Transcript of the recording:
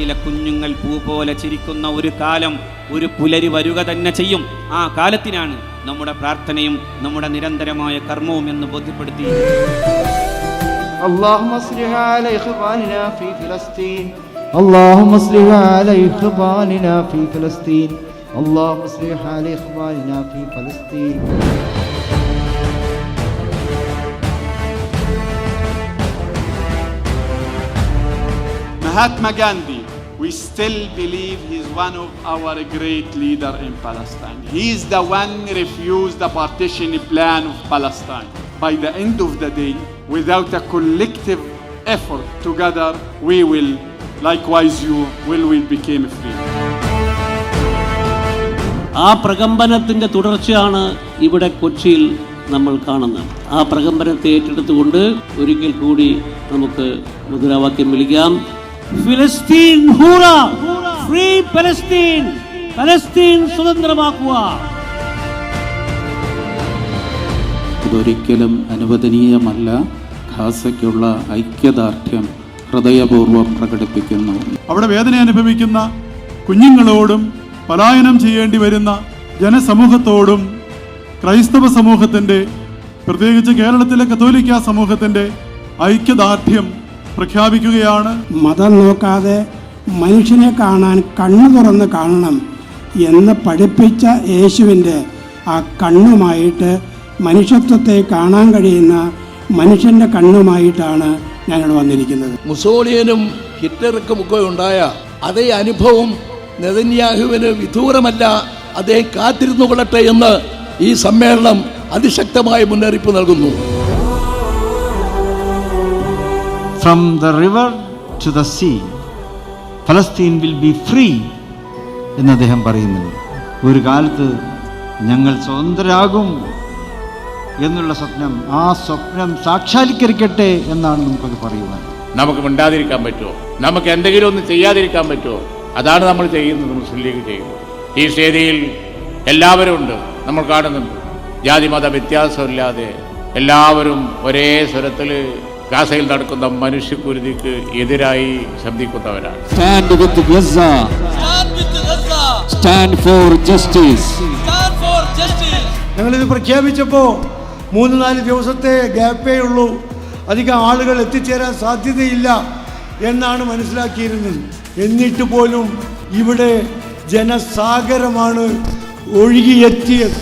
ഗസയിലെ കുഞ്ഞുങ്ങൾ പൂ പോലെ ചിരിക്കുന്ന ഒരു കാലം ഒരു പുലരി വരിക തന്നെ ചെയ്യും ആ കാലത്തിനാണ് നമ്മുടെ പ്രാർത്ഥനയും നമ്മുടെ നിരന്തരമായ കർമ്മവും എന്ന് ബോധ്യപ്പെടുത്തി اللهم اصلح على إخواننا في فلسطين اللهم اصلح على إخواننا في فلسطين اللهم اصلح على إخواننا في فلسطين Mahatma Gandhi, we still believe he's one of our great leader in Palestine. He's the one who refused the partition plan of Palestine. By the end of the day, without a collective effort together, we will, likewise you, will we become free. ആ പ്രകമ്പനത്തിന്റെ തുടർച്ചയാണ് ഇവിടെ കൊച്ചിയിൽ നമ്മൾ കാണുന്നത് ആ പ്രകമ്പനത്തെ ഏറ്റെടുത്തുകൊണ്ട് ഒരിക്കൽ കൂടി നമുക്ക് മുദ്രാവാക്യം വിളിക്കാം ഫിലിസ്തീൻ ഹൂറ ഫ്രീ പലസ്തീൻ പലസ്തീൻ സ്വതന്ത്രമാക്കുക. ഇതൊരിക്കലും അനുവദനീയമല്ല. ഖാസയ്ക്കുള്ള ഐക്യദാർഢ്യം ഹൃദയപൂർവം പ്രകടിപ്പിക്കുന്നു. അവിടെ വേദന അനുഭവിക്കുന്ന കുഞ്ഞുങ്ങളോടും പലായനം ചെയ്യേണ്ടി വരുന്ന ജനസമൂഹത്തോടും ക്രൈസ്തവ സമൂഹത്തിന്റെ പ്രത്യേകിച്ച് കേരളത്തിലെ കത്തോലിക്ക സമൂഹത്തിന്റെ ഐക്യദാർഢ്യം പ്രഖ്യാപിക്കുകയാണ്. മതം നോക്കാതെ മനുഷ്യനെ കാണാൻ കണ്ണു തുറന്ന് കാണണം എന്ന് പഠിപ്പിച്ച യേശുവിന്റെ ആ കണ്ണുമായിട്ട് മനുഷ്യത്വത്തെ കാണാൻ കഴിയുന്ന മനുഷ്യന്റെ കണ്ണുമായിട്ടാണ് ഞങ്ങൾ വന്നിരിക്കുന്നത്. മുസോളിയനും ഹിറ്റർക്കും ഒക്കെ ഉണ്ടായ അതേ അനുഭവം നെതന്യാഹുവിന് വിദൂരമല്ല അദ്ദേഹം കാത്തിരുന്നു കൊള്ളട്ടെ എന്ന് ഈ സമ്മേളനം അതിശക്തമായ മുന്നറിയിപ്പ് നൽകുന്നു. From the river to the sea, Palestine will be free എന്ന് അദ്ദേഹം പറയുന്നുണ്ട് ഒരു കാലത്ത് ഞങ്ങൾ സ്വതന്ത്രരാകും എന്നുള്ള സ്വപ്നം ആ സ്വപ്നം സാക്ഷാത്കരിക്കട്ടെ എന്നാണ് നമുക്കത് പറയുവാൻ. നമുക്ക് മിണ്ടാതിരിക്കാൻ പറ്റുമോ? നമുക്ക് എന്തെങ്കിലും ഒന്ന് ചെയ്യാതിരിക്കാൻ പറ്റുമോ? അതാണ് നമ്മൾ ചെയ്യുന്നത് മുസ്ലിം ലീഗ് ചെയ്യുന്നത്. ഈ വേദിയിൽ എല്ലാവരും ഉണ്ട് നമ്മൾ കാണുന്നുണ്ട്. ജാതി മത വ്യത്യാസമില്ലാതെ എല്ലാവരും ഒരേ സ്വരത്തിൽ ഗാസയിൽ നടക്കുന്ന മനുഷ്യക്കുരുതിക്ക് എതിരായി ശബ്ദിക്കുന്നവരാണ്. Stand with Gaza stand for justice ഞങ്ങളിത് പ്രഖ്യാപിച്ചപ്പോൾ മൂന്ന് നാല് ദിവസത്തെ ഗ്യാപ്പേ ഉള്ളൂ. അധികം ആളുകൾ എത്തിച്ചേരാൻ സാധ്യതയില്ല എന്നാണ് മനസ്സിലാക്കിയിരുന്നത്. എന്നിട്ട് പോലും ഇവിടെ ജനസാഗരമാണ് ഒഴുകിയെത്തിയത്.